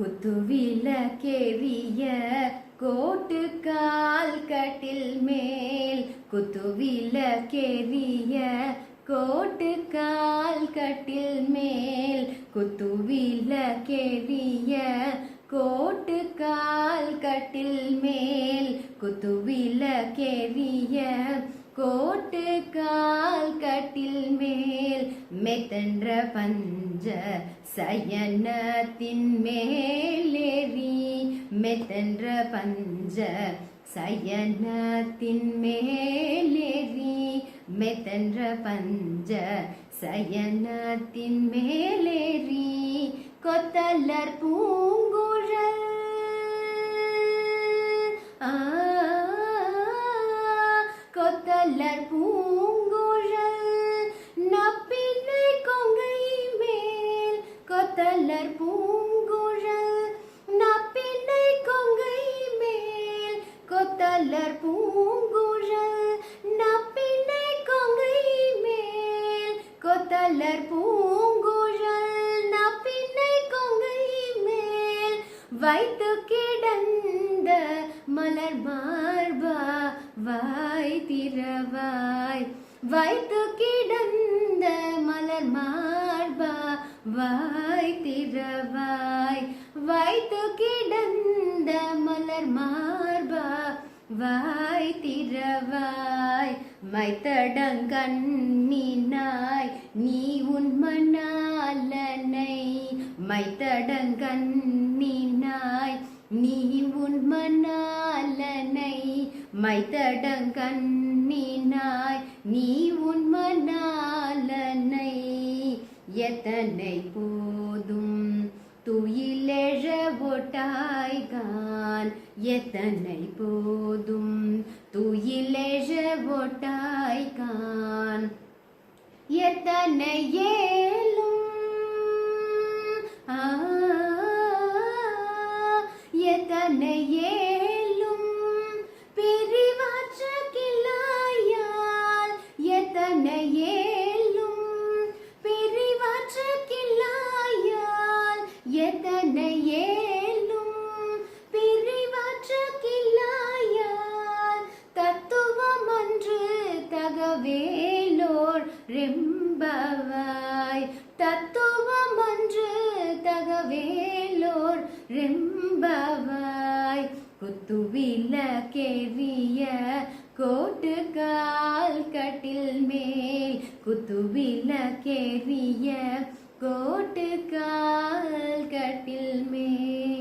குத்துவிளக்கேறிய கோட்டு கால் கட்டில் மேல். குத்துவிளக்கேறிய கோட்டு கால் கட்டில் மேல். குத்துவிளக்கேறிய கோட்டு கால் கட்டில் போட்டு கால் கட்டில் மேல் மெத்தன்ற பஞ்ச சயனத்தின் மேலேறி மெத்தன்ற பஞ்ச சயனத்தின் மேலேறி மெத்தன்ற பஞ்ச சயனத்தின் மேலேறி கொத்தலர் பூங்குழல் மலர் பூங்குழல் நப்பின்னை கொங்கை மேல் கொத்தலர் பூங்குழல் நப்பின்னை கொங்கை மேல் கொத்தலர் பூங்குழல் நப்பின்னை கொங்கை மேல் கொத்தலர் பூங்குழல் நப்பின்னை கொங்கை மேல் வைத்து கிடந்த மலர் மார்பா வாய் திறவாய். வைத்து கிடந்த மலர் மார்பா வாய் திறவாய். வைத்து கிடந்த மலர் மார்பா வாய் திறவாய். மைத்தடங்கண்ணினாய் நீ உன் மணாலனை. மைத்தடங்கண்ணினாய் உன் மணாலனை மைத்தடங்கண்ணினாய் நீ உன் மணாலனை எத்தனை போதும்? துயிலெழ ஒட்டாய்கான் எத்தனை போதும்? துயிலெழ ஒட்டாய்கான் எத்தனையே வேலோர் ரெம்பவாய். தத்துவம் ஒன்று தகவேலோர் ரெம்பவாய். குத்துவில குத்துவிளக்கேறிய கோட்டு கால் கட்டில் மேல் குத்துவில குத்துவிளக்கேறிய கோட்டு கால் கட்டில் மேல்